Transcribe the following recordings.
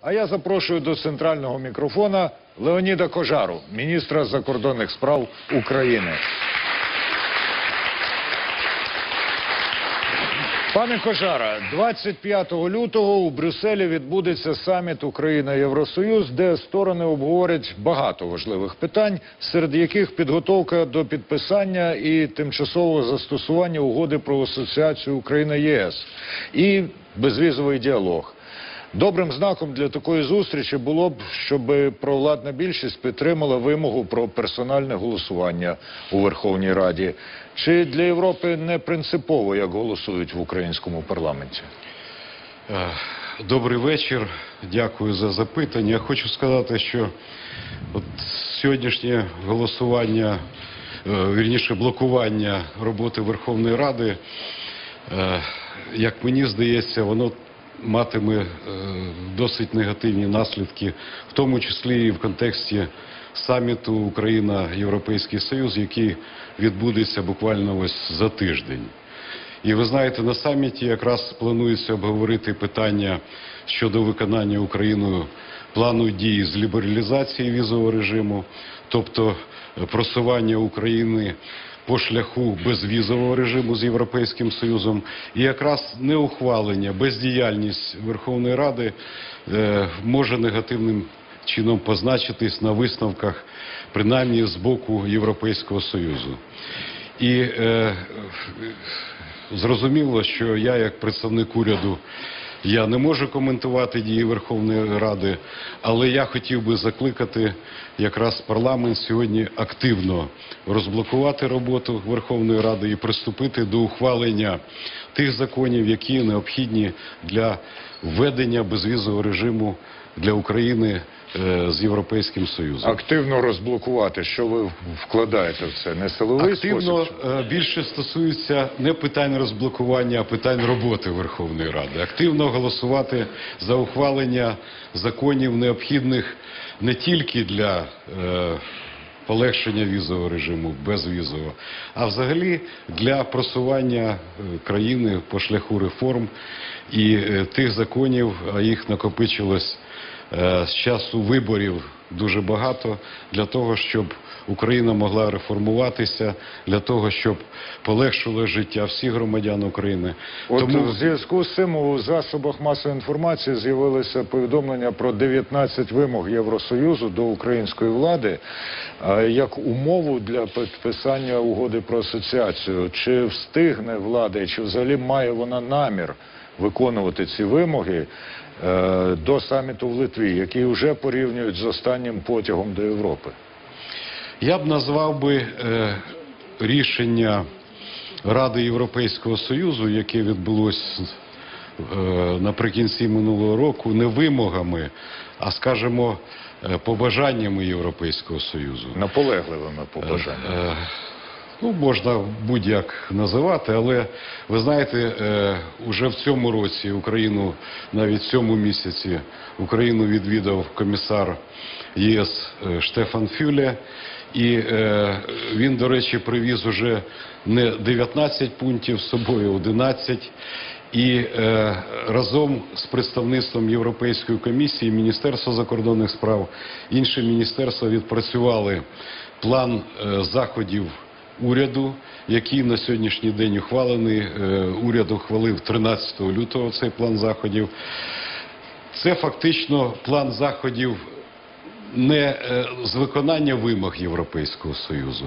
А я запрошую до центрального мікрофона Леоніда Кожару, міністра закордонних справ України. Пане Кожара, 25 лютого у Брюсселі відбудеться саміт Україна-Євросоюз, де сторони обговорять багато важливих питань, серед яких підготовка до підписання і тимчасового застосування угоди про асоціацію Україна-ЄС і безвізовий діалог. Добрим знаком для такої зустрічі було б, щоб провладна більшість підтримала вимогу про персональне голосування у Верховній Раді. Чи для Європи не принципово, як голосують в українському парламенті? Е, Добрий вечір. Дякую за запитання. Я хочу сказати, що от сьогоднішнє голосування, е, вірніше блокування роботи Верховної Ради, е, як мені здається, воно матиме е, досить негативні наслідки, в тому числі і в контексті саміту Україна-Європейський Союз, який відбудеться буквально ось за тиждень. І ви знаєте, на саміті якраз планується обговорити питання щодо виконання Україною плану дій з лібералізації візового режиму, тобто просування України по шляху безвізового режиму з Європейським Союзом, і якраз неухвалення, бездіяльність Верховної Ради е, може негативним чином позначитись на висновках, принаймні з боку Європейського Союзу. І е, зрозуміло, що я, як представник уряду, я не можу коментувати дії Верховної Ради, але я хотів би закликати якраз парламент сьогодні активно розблокувати роботу Верховної Ради і приступити до ухвалення тих законів, які необхідні для введення безвізового режиму для України з Європейським Союзом. Активно розблокувати, що ви вкладаєте в це? Не силовий Активно спосіб? е, більше стосується не питань розблокування, а питань роботи Верховної Ради. Активно голосувати за ухвалення законів необхідних не тільки для е, полегшення візового режиму, безвізового, а взагалі для просування е, країни по шляху реформ і е, тих законів, а їх накопичилось е, з часу виборів дуже багато для того, щоб Україна могла реформуватися, для того, щоб полегшило життя всіх громадян України. От Тому в зв'язку з цим у засобах масової інформації з'явилися повідомлення про 19 вимог Євросоюзу до української влади е, як умову для підписання угоди про асоціацію. Чи встигне влада, чи взагалі має вона намір виконувати ці вимоги е, до саміту в Литві, який вже порівнюють з останнім потягом до Європи? Я б назвав би е, рішення Ради Європейського Союзу, яке відбулось е, наприкінці минулого року, не вимогами, а скажімо, е, побажаннями Європейського Союзу. Наполегливими побажаннями. Е, Ну, можна будь-як називати, але ви знаєте, е, уже в цьому році Україну, навіть в цьому місяці, Україну відвідав комісар ЄС е, Штефан Фюле. І е, він, до речі, привіз уже не 19 пунктів з собою, а 11. І е, разом з представництвом Європейської комісії, Міністерства закордонних справ, інші міністерства відпрацювали план е, заходів уряду, який на сьогоднішній день ухвалений. Е, уряд ухвалив 13 лютого цей план заходів. Це фактично план заходів не е, з виконання вимог Європейського Союзу,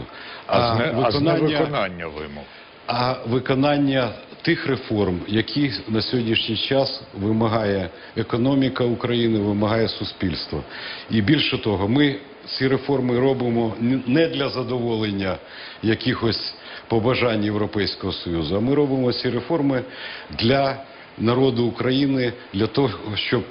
А, з не, а з невиконання вимог. а виконання тих реформ, які на сьогоднішній час вимагає економіка України, вимагає суспільство. І більше того, ми ці реформи робимо не для задоволення якихось побажань Європейського Союзу, а ми робимо ці реформи для народу України, для того, щоб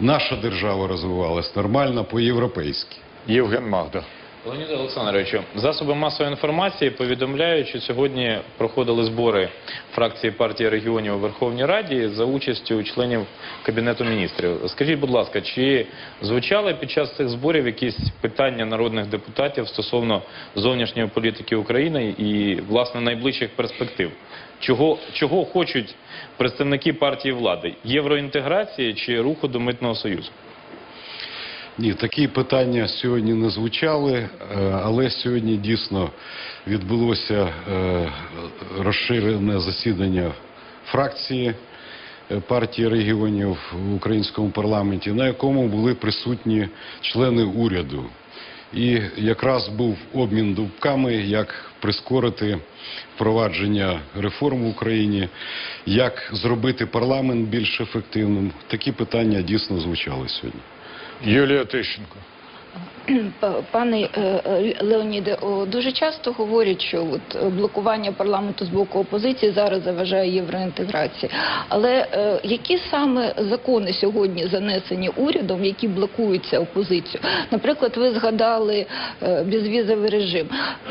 наша держава розвивалась нормально по-європейськи. Євген Магда. Леоніде Олександровичу, засоби масової інформації повідомляють, що сьогодні проходили збори фракції партії регіонів у Верховній Раді за участю членів Кабінету міністрів. Скажіть, будь ласка, чи звучали під час цих зборів якісь питання народних депутатів стосовно зовнішньої політики України і власне найближчих перспектив? Чого, чого хочуть представники партії влади? Євроінтеграції чи руху до митного союзу? Ні, такі питання сьогодні не звучали, е, але сьогодні дійсно відбулося е, розширене засідання фракції е, партії регіонів в українському парламенті, на якому були присутні члени уряду. І якраз був обмін думками, як прискорити впровадження реформ в Україні, як зробити парламент більш ефективним. Такі питання дійсно звучали сьогодні. Юлія Тищенко. П- Пане е, е, Леоніде, дуже часто говорять, що от е, блокування парламенту з боку опозиції зараз заважає євроінтеграції. Але е, які саме закони сьогодні занесені урядом, які блокуються опозицією? Наприклад, ви згадали е, безвізовий режим.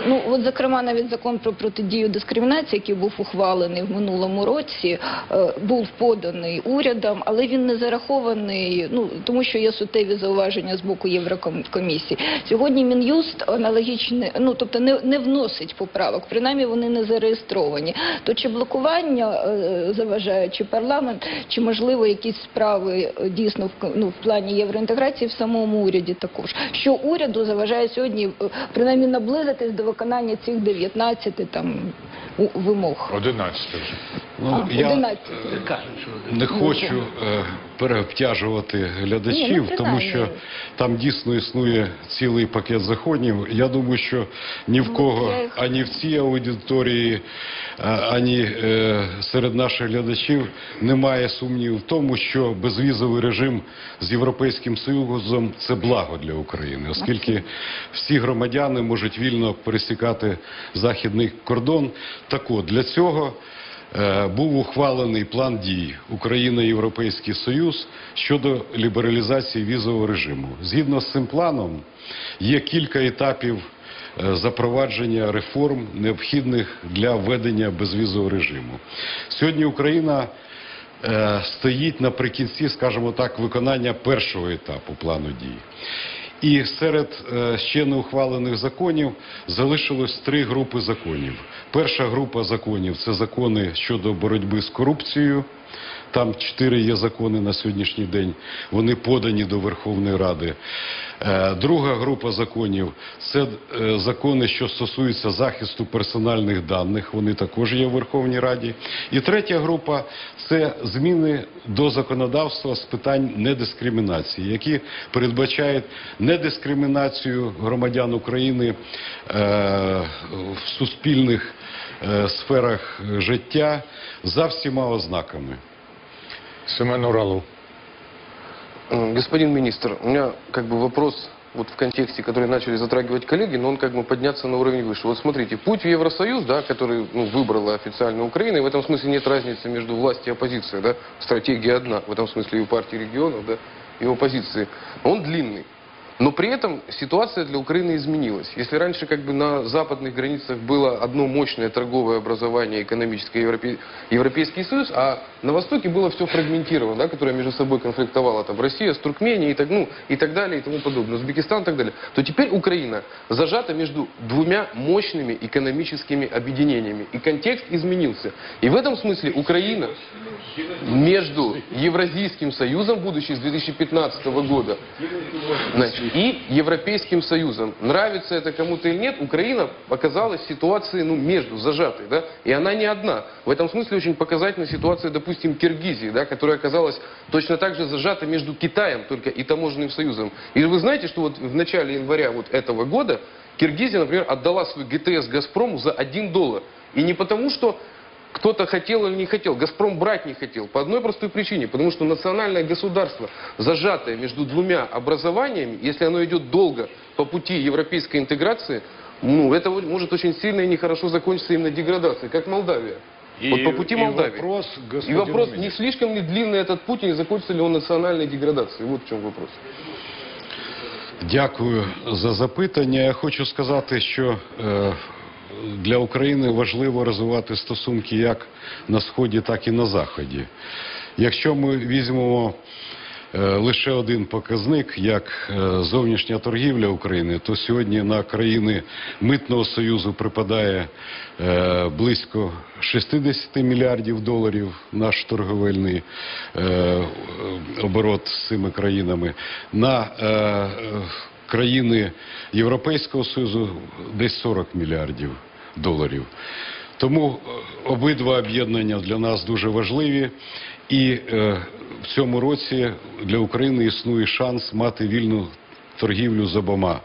Ну от зокрема, навіть закон про протидію дискримінації, який був ухвалений в минулому році, е, був поданий урядом, але він не зарахований. Ну тому що є суттєві зауваження з боку Єврокомісії. Сьогодні Мін'юст аналогічне, ну тобто не, не вносить поправок, принаймні вони не зареєстровані. То чи блокування е, заважає, чи парламент, чи можливо якісь справи е, дійсно в, ну, в плані євроінтеграції в самому уряді також. Що уряду заважає сьогодні е, принаймні наблизитись до виконання цих 19 там у- вимог. 11 вже. Ну, А, я 11. не хочу е, переобтяжувати глядачів, Ні, ну, тому що там дійсно існує цілий пакет законів. Я думаю, що ні в Ну, кого, ані в цій аудиторії, ані е, серед наших глядачів немає сумніву в тому, що безвізовий режим з Європейським Союзом це благо для України, оскільки всі громадяни можуть вільно пересікати західний кордон. Так от, для цього Е, був ухвалений план дій Україна Європейський Союз щодо лібералізації візового режиму. Згідно з цим планом є кілька етапів е, запровадження реформ, необхідних для введення безвізового режиму. Сьогодні Україна е, стоїть наприкінці, скажімо так, виконання першого етапу плану дій. І серед е, ще не ухвалених законів залишилось три групи законів. Перша група законів це закони щодо боротьби з корупцією. Там чотири є закони на сьогоднішній день. Вони подані до Верховної Ради. Е, Друга група законів це е, закони, що стосуються захисту персональних даних. Вони також є в Верховній Раді. І третя група це зміни до законодавства з питань недискримінації, які передбачають недискримінацію громадян України е, в суспільних сферах життя за всіма ознаками. Семен Уралов. М, Господин министр, у меня как бы вопрос вот в контексте, который начали затрагивать коллеги, но он как бы подняться на уровень выше. Вот смотрите, путь в Евросоюз, да, который ну, выбрала официально Украина, и в этом смысле нет разницы между властью и оппозицией, да, стратегия одна, в этом смысле и у партии регионов, да, и оппозиции. Он длинный. Но при этом ситуация для Украины изменилась. Если раньше как бы на западных границах было одно мощное торговое образование, экономическое Европе- Европейский Союз, а на Востоке было все фрагментировано, да, которое между собой конфликтовало, там Россия с Туркменией и так, ну, и так далее и тому подобное, Узбекистан и так далее, то теперь Украина зажата между двумя мощными экономическими объединениями. И контекст изменился. И в этом смысле Украина между Евразийским Союзом, будучи с 2015 года, значит, и Европейским Союзом. Нравится это кому-то или нет, Украина оказалась в ситуации ну, между, зажатой. Да? И она не одна. В этом смысле очень показательна ситуация, допустим, Киргизии, да, которая оказалась точно так же зажата между Китаем только и таможенным союзом. И вы знаете, что вот в начале января вот этого года Киргизия, например, отдала свой ГТС Газпрому за 1 доллар. И не потому, что кто-то хотел или не хотел. Газпром брать не хотел. По одной простой причине. Потому что национальное государство, зажатое между двумя образованиями, если оно идет долго по пути европейской интеграции, ну, это может очень сильно и нехорошо закончиться именно деградацией, как Молдавия. Вот по пути и Молдавии. вопрос И вопрос, не слишком ли длинный этот путь, и не закончится ли он национальной деградацией? Вот в чем вопрос. Дякую за запитання. Я хочу сказати, що е, для України важливо розвивати стосунки як на сході, так і на заході. Якщо ми візьмемо лише один показник, як е, зовнішня торгівля України, то сьогодні на країни митного союзу припадає е, близько 60 мільярдів доларів наш торговельний е, е, оборот з цими країнами. На е, е, країни Європейського Союзу десь 40 мільярдів доларів. Тому е, обидва об'єднання для нас дуже важливі, і е, в цьому році для України існує шанс мати вільну торгівлю з обома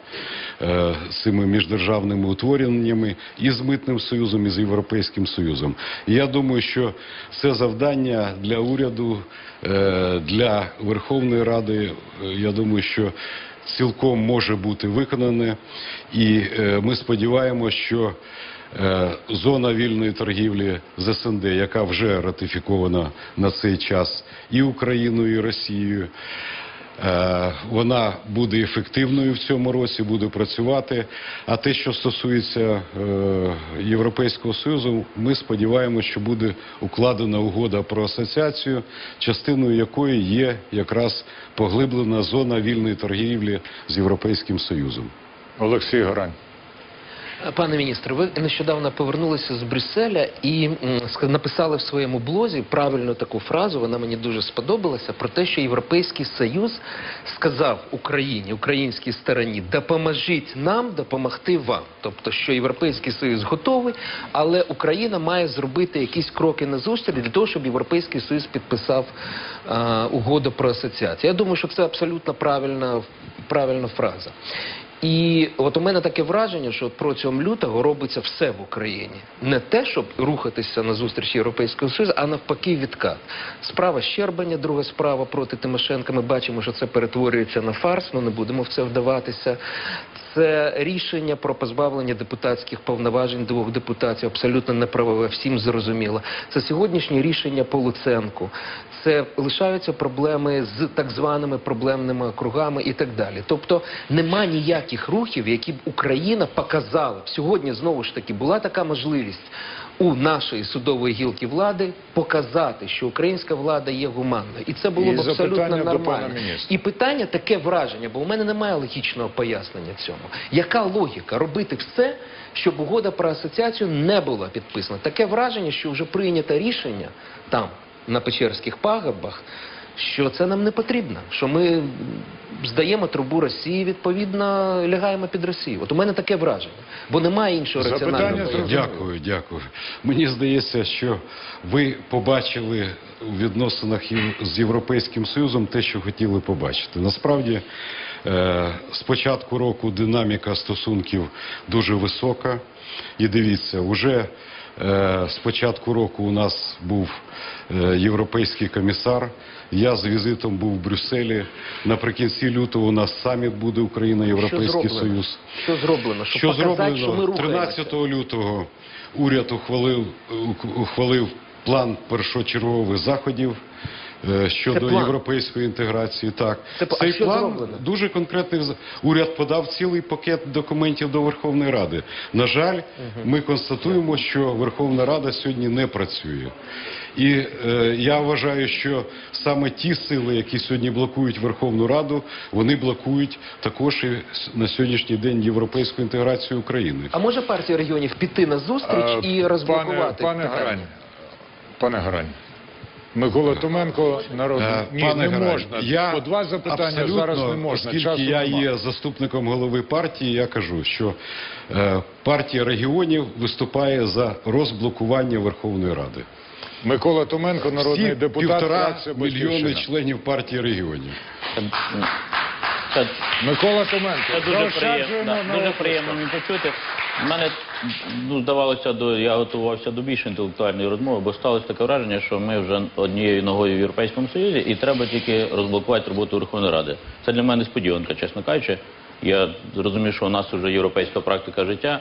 е, цими міждержавними утвореннями і з митним союзом, і з європейським союзом. І я думаю, що це завдання для уряду, е, для Верховної Ради. е, Я думаю, що цілком може бути виконане, і е, ми сподіваємося, що зона вільної торгівлі з СНД, яка вже ратифікована на цей час і Україною, і Росією. Е, Вона буде ефективною в цьому році, буде працювати. А те, що стосується е, Європейського Союзу, ми сподіваємося, що буде укладена угода про асоціацію, частиною якої є якраз поглиблена зона вільної торгівлі з Європейським Союзом. Олексій Гарань. Пане міністре, ви нещодавно повернулися з Брюсселя і написали в своєму блозі правильну таку фразу. Вона мені дуже сподобалася про те, що Європейський Союз сказав Україні, українській стороні, допоможіть нам допомогти вам. Тобто, що Європейський Союз готовий, але Україна має зробити якісь кроки назустріч для того, щоб Європейський Союз підписав е, угоду про асоціацію. Я думаю, що це абсолютно правильна, правильна фраза. І от у мене таке враження, що протягом лютого робиться все в Україні. Не те, щоб рухатися на зустріч Європейського Союзу, а навпаки відкат. Справа Щербання, друга справа проти Тимошенка. Ми бачимо, що це перетворюється на фарс, ну не будемо в це вдаватися. Це рішення про позбавлення депутатських повноважень двох депутатів, абсолютно неправове, всім зрозуміло. Це сьогоднішнє рішення по Луценку. Це лишаються проблеми з так званими проблемними округами і так далі. Тобто нема ніяких рухів, які б Україна показала. б. Сьогодні знову ж таки була така можливість у нашої судової гілки влади показати, що українська влада є гуманною, і це було І б абсолютно нормально. І питання таке враження, бо у мене немає логічного пояснення цьому. Яка логіка робити все, щоб угода про асоціацію не була підписана? Таке враження, що вже прийнято рішення там, на Печерських пагорбах, що це нам не потрібно, що ми здаємо трубу Росії, відповідно лягаємо під Росію. От у мене таке враження, бо немає іншого Запитання раціонального зрозуміло. Дякую, дякую. Мені здається, що ви побачили у відносинах з Європейським Союзом те, що хотіли побачити. Насправді, е, з початку року динаміка стосунків дуже висока. І дивіться, уже з початку року у нас був е, європейський комісар. Я з візитом був в Брюсселі. Наприкінці лютого у нас саміт буде Україна Європейський? Союз. Що зроблено? Що показати, зроблено що 13 лютого уряд ухвалив ухвалив план першочергових заходів е, щодо план? європейської інтеграції. Так Це а цей план зроблено? дуже конкретний. з- Уряд подав цілий пакет документів до Верховної Ради. На жаль, ми констатуємо, що Верховна Рада сьогодні не працює. І е, я вважаю, що саме ті сили, які сьогодні блокують Верховну Раду, вони блокують також і на сьогоднішній день європейську інтеграцію України. А може партія регіонів піти на зустріч А, і розблокувати? Пане, пане? Гарань, пане Гарань, Микола Томенко, народний Е, Ні, пане не можна. Я По два запитання зараз не можна. Оскільки Часу я нема. є заступником голови партії, я кажу, що е, партія регіонів виступає за розблокування Верховної Ради. Микола Томенко, народний Всі депутат, півтора фракція мільйони «Батьківщина». членів партії регіонів. Це, Микола Томенко, це дуже приємно, да, дуже приємно мені почути. Мене ну, здавалося, до я готувався до більш інтелектуальної розмови, бо сталося таке враження, що ми вже однією ногою в Європейському Союзі, і треба тільки розблокувати роботу Верховної Ради. Це для мене сподіванка, чесно кажучи. Я зрозумів, що у нас вже європейська практика життя.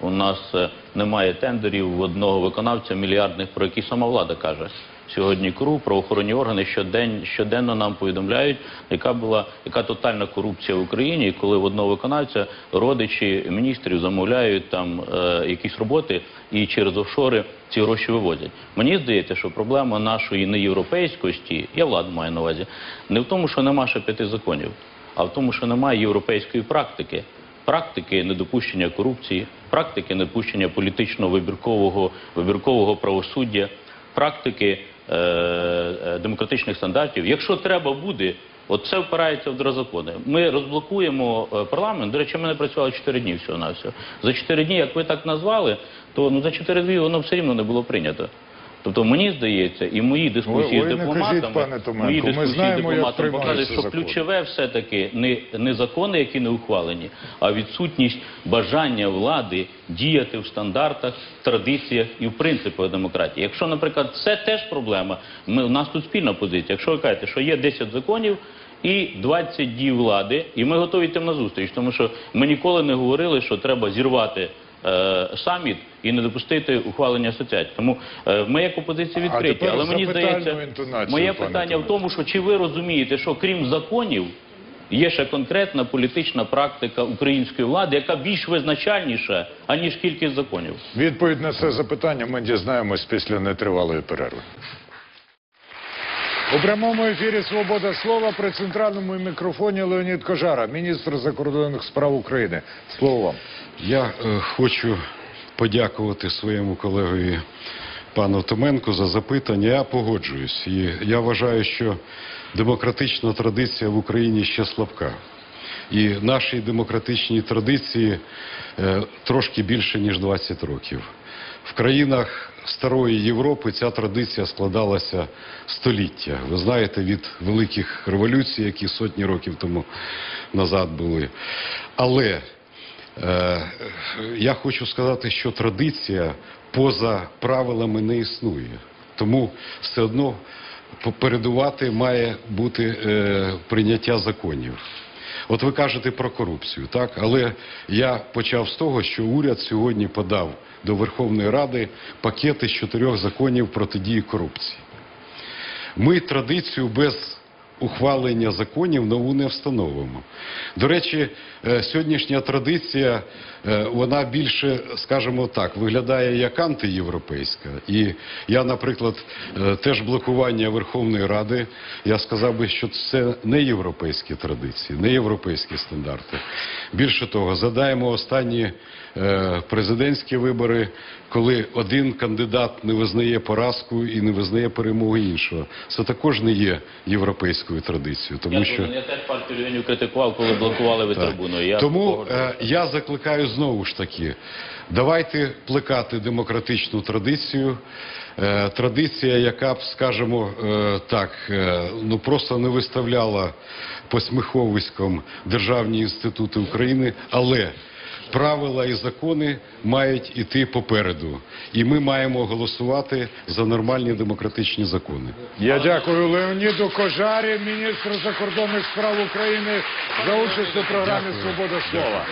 У нас е, немає тендерів в одного виконавця мільярдних, про які сама влада каже. Сьогодні КРУ, правоохоронні органи щодень, щоденно нам повідомляють, яка була яка тотальна корупція в Україні, і коли в одного виконавця родичі міністрів замовляють там е, якісь роботи і через офшори ці гроші вивозять. Мені здається, що проблема нашої неєвропейськості, я владу маю на увазі, не в тому, що нема ще п'яти законів, а в тому, що немає європейської практики. Практики недопущення корупції, практики недопущення політичного вибіркового, вибіркового правосуддя, практики демократичних стандартів. Якщо треба буде, от це впирається в дрозакони. закони. Ми розблокуємо е, парламент. До речі, ми не працювали 4 дні всього на всього. За 4 дні, як ви так назвали, то ну за 4 дні воно все рівно не було прийнято. Тобто мені здається, і мої дискусії Ви- ви з дипломатами, кажіть, пане Томенко, мої ми знаємо, з дипломатами показують, що ключове все-таки не, не закони, які не ухвалені, а відсутність бажання влади діяти в стандартах, традиціях і в принципах демократії. Якщо, наприклад, це теж проблема, ми, у нас тут спільна позиція. Якщо ви кажете, що є 10 законів, і 20 дій влади, і ми готові йти на зустріч, тому що ми ніколи не говорили, що треба зірвати е, саміт і не допустити ухвалення асоціації. Тому е, ми як опозиція відкриті. Але мені здається, моє питання в тому, що чи ви розумієте, що крім законів є ще конкретна політична практика української влади, яка більш визначальніша, аніж кількість законів. Відповідь на це запитання ми дізнаємось після нетривалої перерви. У прямому ефірі Свобода слова при центральному мікрофоні Леонід Кожара, міністр закордонних справ України. Слово вам. Я е, хочу подякувати своєму колегові пану Томенку за запитання. Я погоджуюсь. І я вважаю, що демократична традиція в Україні ще слабка. І нашій демократичній традиції е, трошки більше, ніж 20 років. В країнах старої Європи ця традиція складалася століття. Ви знаєте, від великих революцій, які сотні років тому назад були. Але Я хочу сказати, що традиція поза правилами не існує. Тому все одно попередувати має бути е, прийняття законів. От ви кажете про корупцію, так? Але я почав з того, що уряд сьогодні подав до Верховної Ради пакети з чотирьох законів протидії корупції. Ми традицію без ухвалення законів нову не встановимо. До речі, е, сьогоднішня традиція, е, вона більше, скажімо так, виглядає як антиєвропейська. І я, наприклад, е, теж блокування Верховної Ради, я сказав би, що це не європейські традиції, не європейські стандарти. Більше того, задаємо останні президентські вибори, коли один кандидат не визнає поразку і не визнає перемогу іншого. Це також не є європейською традицією, тому я, що я теж партію регіонів критикував, коли блокували ви трибуну. Я Тому е, я закликаю знову ж таки, давайте плекати демократичну традицію. Е, традиція, яка б, скажімо е, так, е, ну просто не виставляла посміховиськом державні інститути України, але правила і закони мають іти попереду. І ми маємо голосувати за нормальні демократичні закони. Я дякую Леоніду Кожарі, міністру закордонних справ України, за участь у програмі Свобода слова.